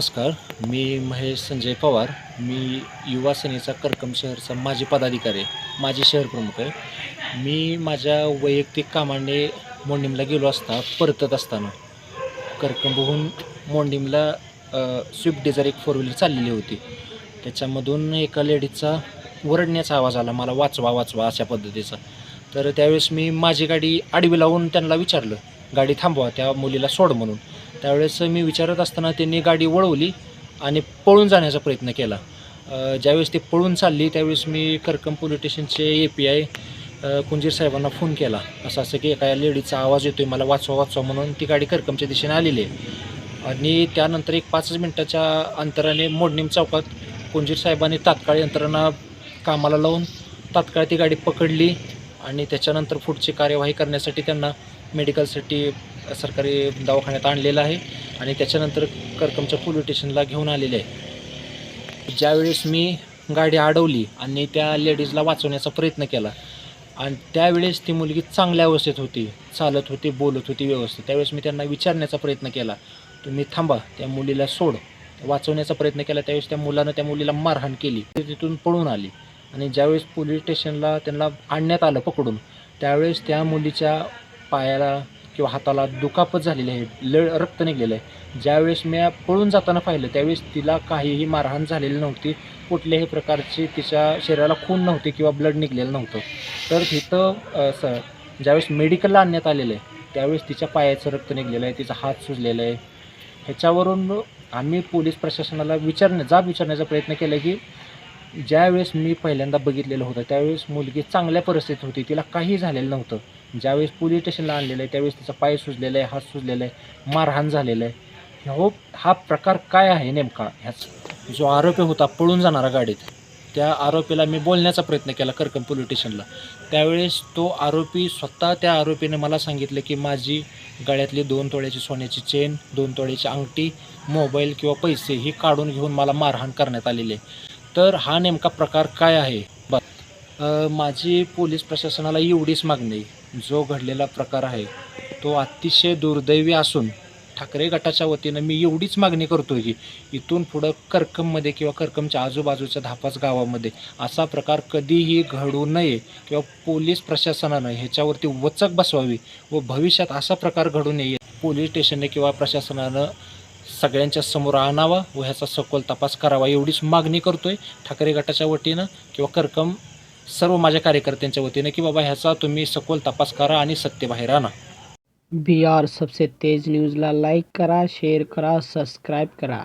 नमस्कार मी महेश संजय पवार. मी युवा सेनेचा करकम शहरचा माजी पदाधिकारी आहे माजी शहर प्रमुख आहे. मी माझ्या वैयक्तिक कामाने मोंडिमला गेलो असता परतत असताना. करकंबहून मोंडिमला स्विफ्ट डिझायर एक फोर व्हीलर चाललेली होती. त्याच्यामधून एका लेडीजचा ओरडण्याचा आवाज आला मला वाचवा वाचवा अशा पद्धतीचा. तर त्यावेळेस मी माझी गाडी आडवी लावून त्यांना विचारलं गाडी थांबवा त्या मुलीला सोड म्हणून. त्यावेळेस मी विचारत असताना त्यांनी गाडी वळवली आणि पळून जाण्याचा प्रयत्न केला. ज्यावेळेस ते पळून चालली त्यावेळेस मी करकम पोलीस स्टेशनचे ए पी आय कुंजीर साहेबांना फोन केला. असं असं की एका लेडीचा आवाज येतो आहे मला वाचवा वाचवा म्हणून ती गाडी करकमच्या दिशेने आलेली आहे. आणि त्यानंतर एक पाचच मिनटाच्या अंतराने मोडणीम चौकात कुंजीर साहेबांनी तात्काळ यंत्रणा कामाला लावून तात्काळ ती गाडी पकडली आणि त्याच्यानंतर पुढची कार्यवाही करण्यासाठी त्यांना मेडिकलसाठी सरकारी दवाखान्यात आणलेलं आहे आणि त्याच्यानंतर करकमच्या पोलीस स्टेशनला घेऊन आलेले आहे. ज्यावेळेस मी गाडी अडवली आणि त्या लेडीजला वाचवण्याचा प्रयत्न केला आणि त्यावेळेस ती मुलगी चांगल्या अवस्थेत होती चालत होती बोलत होती व्यवस्थित. त्यावेळेस मी त्यांना विचारण्याचा प्रयत्न केला तुम्ही थांबा त्या मुलीला सोड. वाचवण्याचा प्रयत्न केला त्यावेळेस त्या मुलानं त्या मुलीला मारहाण केली ती तिथून पळून आली. आणि ज्यावेळेस पोलीस स्टेशनला त्यांना आणण्यात आलं पकडून त्यावेळेस त्या मुलीच्या पायाला किंवा हाताला दुखापत झालेली आहे लळ रक्त निघलेलं आहे. ज्यावेळेस मी पळून जाताना पाहिलं त्यावेळेस तिला काहीही मारहाण झालेली नव्हती. कुठल्याही प्रकारची तिच्या शरीराला खून नव्हती किंवा ब्लड निघलेलं नव्हतं. तर तिथं स ज्यावेळेस मेडिकलला आणण्यात आलेलं आहे त्यावेळेस तिच्या पायाचं रक्त निघलेलं आहे तिचा हात सुजलेला आहे. ह्याच्यावरून आम्ही पोलीस प्रशासनाला विचारण्या जाब विचारण्याचा प्रयत्न केला की ज्यावेळेस मी पहिल्यांदा बघितलेलं होतं त्यावेळेस मुलगी चांगल्या परिस्थितीत होती. तिला काही झालेलं नव्हतं. ज्यावेळेस पोलीस स्टेशनला आणलेलं आहे त्यावेळेस तिचा पाय सुजलेला आहे हात सुजलेला आहे मारहाण झालेलं आहे. हो हा प्रकार काय आहे नेमका? ह्याच जो आरोपी होता पळून जाणारा गाडीत. त्या आरोपीला मी बोलण्याचा प्रयत्न केला करकम पोलीस स्टेशनला. त्यावेळेस तो आरोपी स्वतः त्या आरोपीने मला सांगितलं की माझी गळ्यातली दोन तोळ्याची सोन्याची चेन दोन तोळ्याची अंगठी मोबाईल किंवा पैसे ही काढून घेऊन मला मारहाण करण्यात आलेली आहे. तर हा नेमका प्रकार काय आहे? ब माझी पोलीस प्रशासनाला एवढीच मागणी जो घडलेला प्रकार आहे तो अतिशय दुर्दैवी असून ठाकरे गटाच्या वतीनं मी एवढीच मागणी करतो की इथून पुढं करकममध्ये किंवा करकमच्या आजूबाजूच्या धापाच गावामध्ये असा प्रकार कधीही घडू नये किंवा पोलीस प्रशासनानं ह्याच्यावरती वचक बसवावी व भविष्यात असा प्रकार घडू नये. पोलीस स्टेशनने किंवा प्रशासनानं सगळ्यांच्या समोर आणावा व ह्याचा सखोल तपास करावा एवढीच मागणी करतोय ठाकरे गटाच्या वतीनं किंवा करकम सर्व माझ्या कार्यकर्त्यांच्या वतीनं की बाबा ह्याचा तुम्ही सखोल तपास करा आणि सत्य बाहेर आणा. आर सबसे तेज न्यूजला लाईक करा शेअर करा सबस्क्राईब करा.